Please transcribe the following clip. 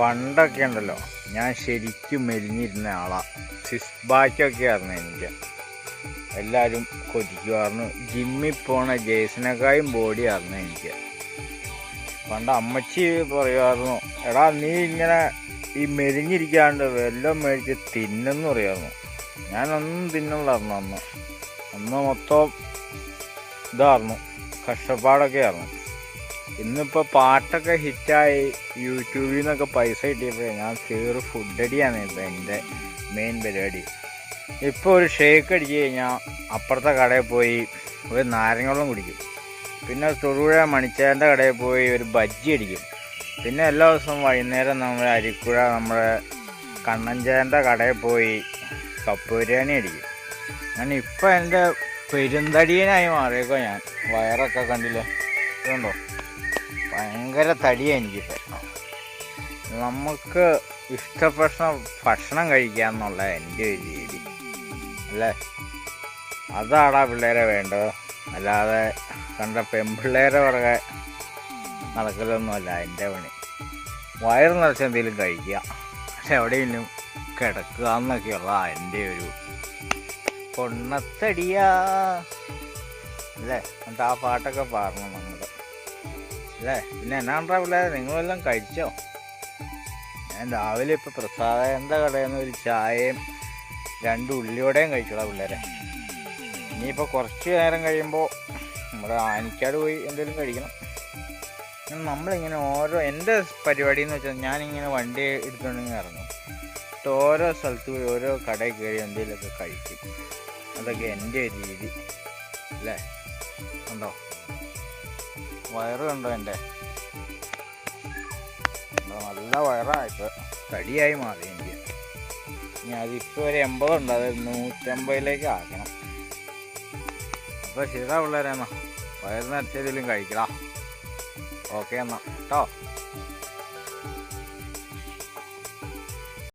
പണ്ടൊക്കെ ഉണ്ടല്ലോ. ഞാൻ ശരിക്കും മെലിഞ്ഞിരുന്ന ആളാ. സിക്സ് ബാക്കൊക്കെ ആയിരുന്നു എനിക്ക്. എല്ലാവരും കൊതിക്കുമായിരുന്നു ജിമ്മിൽ പോണ ജേസിനേക്കായും ബോഡിയായിരുന്നു എനിക്ക്. പണ്ട് അമ്മച്ചി പറയുമായിരുന്നു എടാ നീ ഇങ്ങനെ ഈ മെലിഞ്ഞിരിക്കാണ്ട് വെല്ലം മേടിച്ച് തിന്നെന്ന് പറയുമായിരുന്നു ഞാനൊന്നും തിന്നുള്ളായിരുന്നു അന്ന്. അന്ന് മൊത്തം ഇതായിരുന്നു കഷ്ടപ്പാടൊക്കെ ആയിരുന്നു ഇന്നിപ്പോൾ പാട്ടൊക്കെ ഹിറ്റായി. യൂട്യൂബിൽ നിന്നൊക്കെ പൈസ കിട്ടിയപ്പോൾ ഞാൻ കയറി ഫുഡ് അടിയാണ് ഇപ്പോൾ എന്റെ മെയിൻ പരിപാടി. ഇപ്പോൾ ഒരു ഷേക്ക് അടിച്ച് കഴിഞ്ഞാൽ അപ്പുറത്തെ കടയിൽ പോയി ഒരു നാരങ്ങളും കുടിക്കും. പിന്നെ തൊടുപുഴ മണിച്ചേന്റെ കടയിൽ പോയി ഒരു ബജ്ജി അടിക്കും. പിന്നെ എല്ലാ ദിവസവും വൈകുന്നേരം നമ്മൾ അരിക്കുഴ നമ്മുടെ കണ്ണഞ്ചേന്റെ കടയിൽ പോയി കപ്പ് ബിരിയാണി അടിക്കും. ഞാൻ ഇപ്പം എന്റെ പെരുന്തടിയനായി മാറിയേക്കോ ഞാൻ. വയറൊക്കെ കണ്ടില്ലേ? ഇതുണ്ടോ? ഭയങ്കര തടിയാണ് എനിക്കിപ്പോൾ നമുക്ക് ഇഷ്ടപ്പെട്ട ഭക്ഷണം കഴിക്കുക എന്നുള്ള എന്റെ ഒരു രീതി. അല്ലേ? അതാടാ പിള്ളേരെ വേണ്ടത്. അല്ലാതെ കണ്ട പെൺപിള്ളേരെ പുറകെ നടക്കലൊന്നുമല്ല എന്റെ പണി. വയറ് നിറച്ച് എന്തെങ്കിലും കഴിക്കുക. പക്ഷെ എവിടെയെങ്കിലും കിടക്കുക എന്നൊക്കെയുള്ള എന്റെ ഒരു പൊണ്ണത്തടിയാ. അല്ലേ? എന്നിട്ട് ആ പാട്ടൊക്കെ പാടണം നമ്മൾ അല്ലേ? പിന്നെ എന്നാണ്ടാ പിള്ളേരെ നിങ്ങളെല്ലാം കഴിച്ചോ? ഞാൻ രാവിലെ ഇപ്പോൾ പ്രസാദം എന്താ കടയെന്ന് ഒരു ചായയും രണ്ട് ഉള്ളിയോടെയും കഴിച്ചോളാം പിള്ളേരെ. ഇനിയിപ്പോൾ കുറച്ച് നേരം കഴിയുമ്പോൾ നമ്മുടെ ആനിക്കാട് പോയി എന്തെങ്കിലും കഴിക്കണം. നമ്മളിങ്ങനെ ഓരോ എന്റെ പരിപാടി എന്ന് വെച്ചാൽ ഞാനിങ്ങനെ വണ്ടി എടുത്തുകൊണ്ടിങ്ങനെ ഇറങ്ങും. എന്നിട്ട് ഓരോ സ്ഥലത്ത് പോയി ഓരോ കടയിൽ കയറി എന്തെങ്കിലുമൊക്കെ കഴിക്കും. അതൊക്കെ എന്റെ രീതി. അല്ലേ? ഉണ്ടോ? വയറ് കണ്ടോ എന്റെ? നല്ല വയറായിട്ട് തടിയായി മാറി എനിക്ക്. ഇനി അതിപ്പോൾ ഒരു എൺപതുണ്ട് അത് നൂറ്റമ്പതിലേക്ക് ആക്കണം. അപ്പോൾ ശരിയാ പിള്ളേരെന്നാ വയറ് നിറച്ചതിലും കഴിക്കടാ. ഓക്കെ എന്നാ. കേട്ടോ